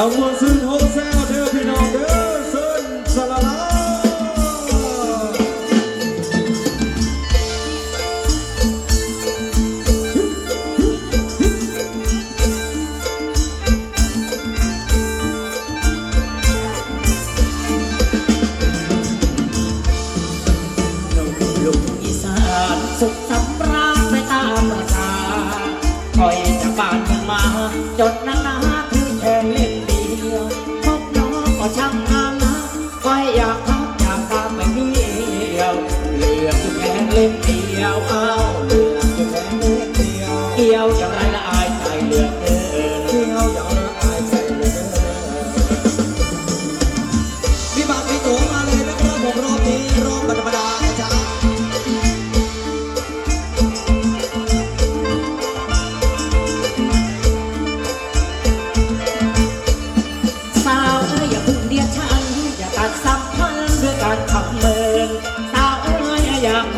เอามวนซึ้นโฮเซลเด้อพี่น้องเด้อซึ้นสลาลาลูกอีสานสุขสำราญไปตามประสาคอยจากบ้านมาจดนัก นะก็อยากพักอยากตามไปเที่ยวเหลืออยู่แค่เล่มเดียวเอาเหลืออยู่แค่เล่มเดียวเกี่ยวอยางไรละ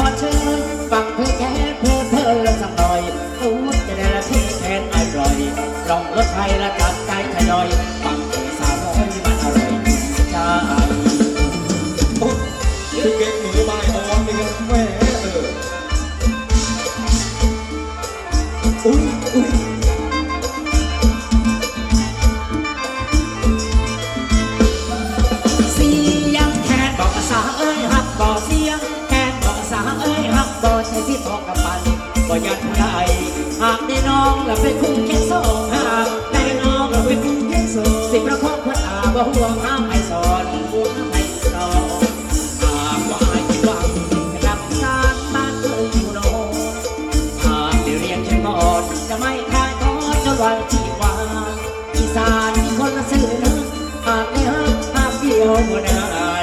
อยากขอเชิญฟังเพลงแค่เพลิดเพลินสักหน่อยตูดจะได้ละที่แทนอร่อยลองรถไฟละจัดใจทยอยฟังเพลงสาวน้อยมันอร่อยใจโอ้ยเก่งมือไม้อ่อนนี่กันแหม องแล้วไปคู่แค่สองหากได้น้องแล้วไปคู่แค่สองสิบประคองคนอาบ่ห่วงห้ามให้สอนห่วงให้สอนหากว่าให้หวังกับสารบ้านเคยอยู่โนนหากได้เรียนเช่นก่อนจะไม่คายทอดจนวันที่วางอีสานมีคนละสื่อนะหากได้ฮักหากเดียวบ่ได้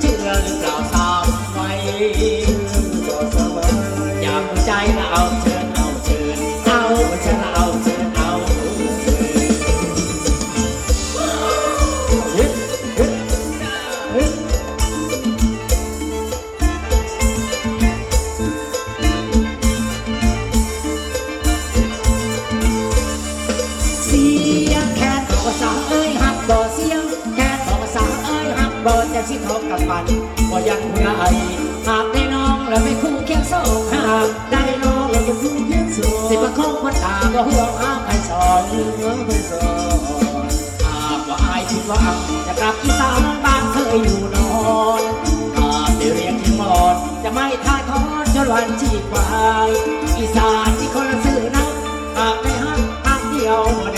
เชื่อหรือเปล่าสามไว้ก็สบายอยากรู้ใจเอาเชิญเอาเชิ จะสิทองกับมันบ่ยันไรหากได้น้องแล้วไม่คู่เคียงสองหากได้น้องแล้วก็คู่เคียงสองสิบประคองคนตาบ่ห่วงหาใครสอนเมื่อไปสอนหากว่าอายคิดว่าจะกลับอีสานบ้านเคยอยู่นอนหากได้เรียนที่มอนจะไม่ท้าทอดจนวันชีพวายอีสานที่คนละสื่อนะหากได้ฮักฮักเดียว